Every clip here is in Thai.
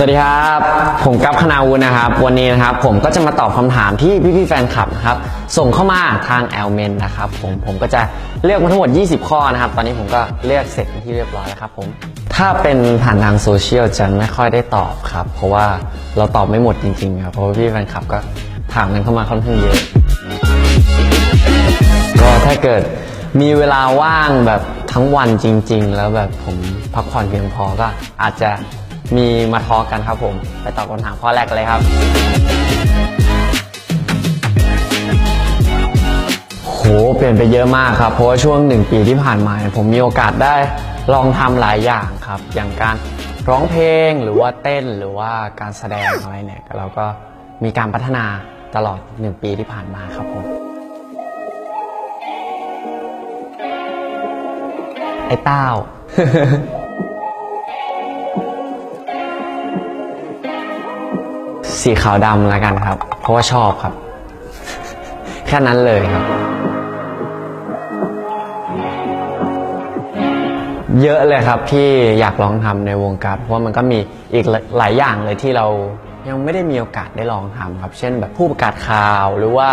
สวัสดีครับ ผมกัปคณาวุฒินะครับ วันนี้นะครับผมก็จะมาตอบคำถามที่พี่ๆแฟนคลับนะครับส่งเข้ามาทางแอลเมนนะครับผมผมก็จะเลือกมาทั้งหมด 20 ข้อนะครับ ตอนนี้ผมก็เลือกเสร็จที่เรียบร้อยแล้วครับผมถ้าเป็นผ่านทางโซเชียลจะไม่ค่อยได้ตอบครับ เพราะว่าเราตอบไม่หมดจริงๆครับเพราะว่าพี่แฟนคลับก็ถามกันเข้ามาค่อนข้างเยอะก็ถ้าเกิดมีเวลาว่างแบบทั้งวันจริง ๆ แล้วแบบผมพักผ่อนเพียงพอก็อาจจะ มีมาทอกกันครับผม ไปตอบคำถามข้อแรกกันเลยครับ โห เปลี่ยนไปเยอะมากครับ เพราะว่าช่วงหนึ่งปีที่ผ่านมาเนี่ยผมมีโอกาสได้ลองทำหลายอย่างครับ อย่างการร้องเพลงหรือว่าเต้นหรือว่าการแสดงอะไรเนี่ยเราก็มีการพัฒนาตลอดหนึ่งปีที่ผ่านมาครับผม ไอ้เต้า สีขาวดำแล้วกันครับ เพราะว่าชอบครับ แค่นั้นเลยครับ เยอะเลยครับที่อยากลองทำในวงการเพราะมันก็มีอีกหลายอย่างเลยที่เรายังไม่ได้มีโอกาสได้ลองทำครับ เช่นแบบผู้ประกาศข่าวหรือว่า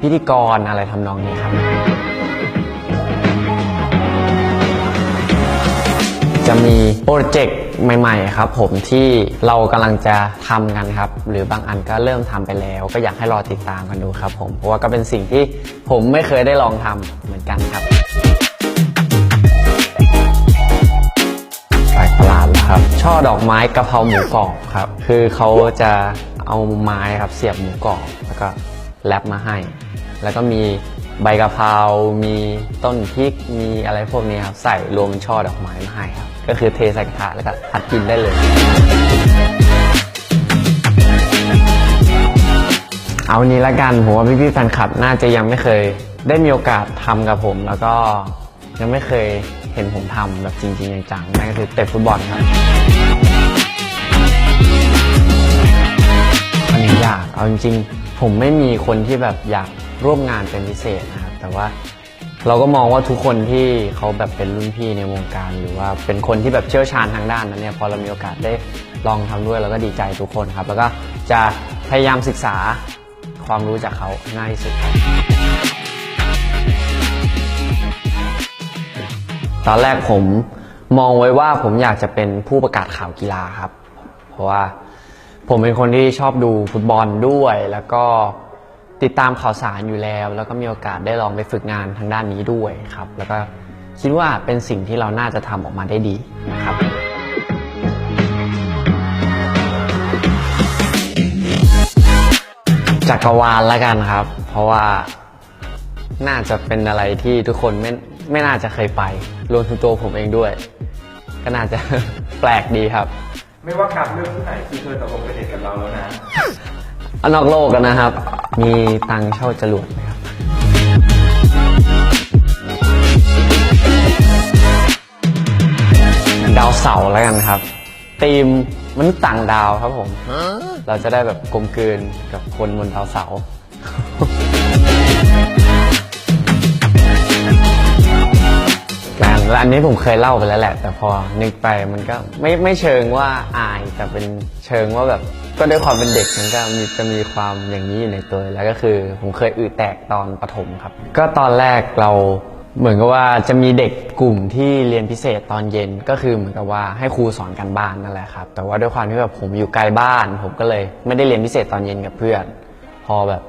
พิธีกรอะไรทำนองนี้ครับ จะมีโปรเจกต์ใหม่ๆครับผมที่เรากำลังจะทำกันครับ หรือบางอันก็เริ่มทำไปแล้ว ก็อยากให้รอติดตามกันดูครับผมเพราะว่าก็เป็นสิ่งที่ผมไม่เคยได้ลองทำเหมือนกันครับแปลกประหลาดแล้วครับช่อดอกไม้กะเพราหมูกรอบครับ คือเขาจะเอาไม้ครับเสียบหมูกรอบแล้วก็แรปมาให้ แล้วก็มี ใบกะเพรามีต้นพริกมีอะไรพวกนี้ครับใส่รวมเป็นช่อดอกไม้มาให้ครับ ก็คือเทใส่กระทะแล้วก็ผัดกินได้เลย เอานี้ละกันผมว่าพี่ๆแฟนคลับน่าจะยังไม่เคย ได้มีโอกาสทำกับผม แล้วก็ยังไม่เคยเห็นผมทำแบบจริงๆจังๆนั่นก็คือเตะฟุตบอลครับอันนี้อยากเอาจริงๆ ผมไม่มีคนที่แบบอยาก ร่วมงานเป็นพิเศษนะครับ แต่ว่าเราก็มองว่าทุกคนที่เขาแบบเป็นรุ่นพี่ในวงการ หรือว่าเป็นคนที่แบบเชี่ยวชาญทางด้านนั้นเนี่ยพอเรามีโอกาสได้ลองทำด้วยเราก็ดีใจทุกคนครับ แล้วก็จะพยายามศึกษาความรู้จากเขาง่ายสุดครับตอนแรกผมมองไว้ว่าผมอยากจะเป็นผู้ประกาศข่าวกีฬาครับ เพราะว่าผมเป็นคนที่ชอบดูฟุตบอลด้วยแล้วก็ ติดตามข่าวสารอยู่แล้ว แล้วก็มีโอกาสได้ลองไปฝึกงานทางด้านนี้ด้วยครับ แล้วก็คิดว่าเป็นสิ่งที่เราน่าจะทำออกมาได้ดีนะครับจักรวาลแล้วกันครับ เพราะว่าน่าจะเป็นอะไรที่ทุกคนไม่ไม่น่าจะเคยไป รวมถึงตัวผมเองด้วย ก็น่าจะ แปลกดีครับ ไม่ว่าการเลือกที่ไหนคือเธอตกลงเป็นเด็กกับเราแล้วนะ อานอกโลกกันนะครับ มีตังค์เช่าจรวดไหมครับ ดาวเสาร์แล้วกันครับธีมมนุษย์ต่างดาวครับผม เราจะได้แบบกลมกลืนกับคนบนดาวเสาร์แล้วแล้วอันนี้ผมเคยเล่าไปแล้วแหละ แต่พอนึกไปมันก็ไม่ไม่เชิงว่าอายแต่เป็นเชิงว่าแบบ ก็ด้วยความเป็นเด็กมันก็มีจะมีความอย่างนี้อยู่ในตัวแล้วก็คือ ผมเคยอืดแตกตอนประถมครับ ก็ตอนแรกเราเหมือนกับว่าจะมีเด็กกลุ่มที่เรียนพิเศษตอนเย็นก็คือเหมือนกับว่าให้ครูสอนกันบ้านนั่นแหละครับ แต่ว่าด้วยความที่แบบผมอยู่ไกลบ้าน ผมก็เลยไม่ได้เรียนพิเศษตอนเย็นกับเพื่อน พอแบบ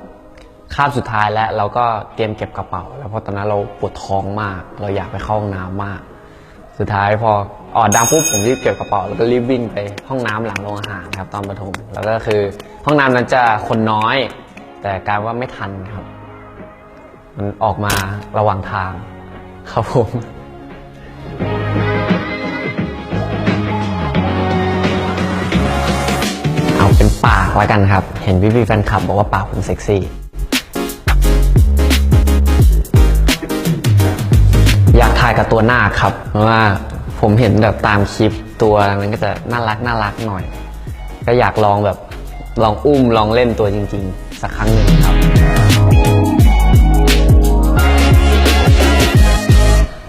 คาบสุดท้ายแล้วเราก็เตรียมเก็บกระเป๋า แล้วเพราะตอนนั้นเราปวดท้องมาก เราอยากไปเข้าห้องน้ำมาก สุดท้ายพอออดดังปุ๊บผมรีบเก็บกระเป๋าแล้วก็รีบวิ่งไปห้องน้ำหลังโรงอาหารครับตอนประถมแล้วก็คือห้องน้ำนั้นจะคนน้อย แต่กายว่าไม่ทันครับ มันออกมาระหว่างทางครับผมเอาเป็นปากแล้วกันครับ เห็นพี่ๆแฟนคลับบอกว่าปากผมเซ็กซี่ กับตัวหน้าครับเพราะว่าผมเห็นแบบตามคลิปตัวมันก็จะน่ารักน่ารักหน่อย ก็อยากลองแบบลองอุ้มลองเล่นตัวจริง ๆ สักครั้งหนึ่งครับ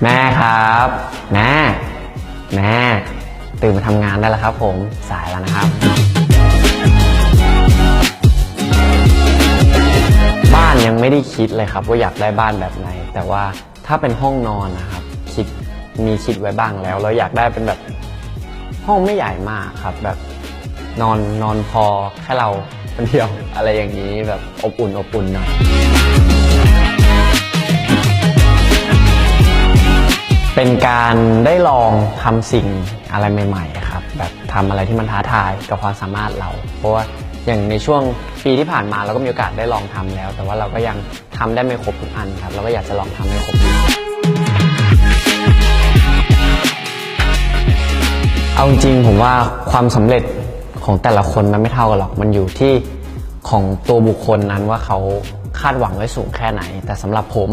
แม่ครับแม่แม่ตื่นมาทำงานได้แล้วครับ ผมสายแล้วนะครับ บ้านยังไม่ได้คิดเลยครับ ว่าอยากได้บ้านแบบไหน แต่ว่าถ้าเป็นห้องนอนนะครับ มีคิดไว้บ้างแล้ว เราอยากได้เป็นแบบห้องไม่ใหญ่มากครับ แบบนอนนอนพอแค่เราคนเดียวอะไรอย่างนี้แบบอบอุ่นอบอุ่นหน่อยเป็นการได้ลองทำสิ่งอะไรใหม่ๆครับแบบทำอะไรที่มันท้าทายกับความสามารถเรา เพราะว่าอย่างในช่วงปีที่ผ่านมาเราก็มีโอกาสได้ลองทำแล้ว แต่ว่าเราก็ยังทำได้ไม่ครบทุกอันครับเราก็อยากจะลองทำให้ครบ เอาจริงผมว่าความสำเร็จของแต่ละคนมันไม่เท่ากันหรอก มันอยู่ที่ของตัวบุคคลนั้นว่าเขาคาดหวังไว้สูงแค่ไหน แต่สำหรับผม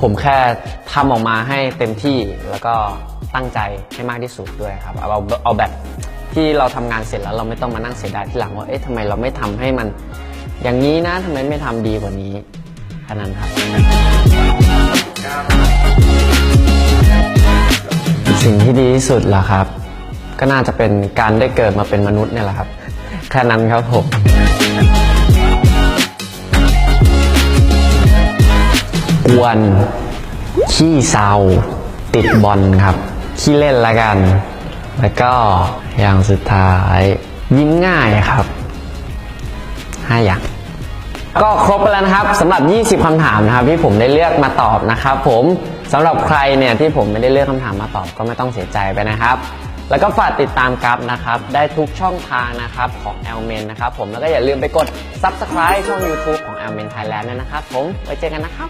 ผมแค่ทำออกมาให้เต็มที่แล้วก็ตั้งใจให้มากที่สุดด้วยครับ เอาเอาเอาแบบที่เราทำงานเสร็จแล้วเราไม่ต้องมานั่งเสียดายทีหลังว่า เอ๊ะทำไมเราไม่ทำให้มัน อย่างนี้นะทำไมไม่ทำดีกว่านี้แค่นั้นครับสิ่งที่ดีที่สุดเหรอครับ ก็น่าจะเป็นการได้เกิดมาเป็นมนุษย์เนี่ยแหละครับ แค่นั้นครับผมกวนขี้เศร้าติดบอลครับขี้เล่นละกัน แล้วก็อย่างสุดท้าย ยิ้มง่ายครับห้าอย่างก็ครบไปแล้วนะครับสำหรับ 20 คำถามนะครับ ที่ผมได้เลือกมาตอบนะครับผมสำหรับใครเนี่ยที่ผมไม่ได้เลือกคำถามมาตอบก็ไม่ต้องเสียใจไปนะครับ แล้วก็ฝากติดตามกับนะครับ ได้ทุกช่องทางนะครับของ l m e n นะครับผมแล้วก็อย่าลืมไปกด Subscribe ช่อง YouTube ของ l m e n Thailand ด้วยนะครับผมไว้เจอกันนะครับ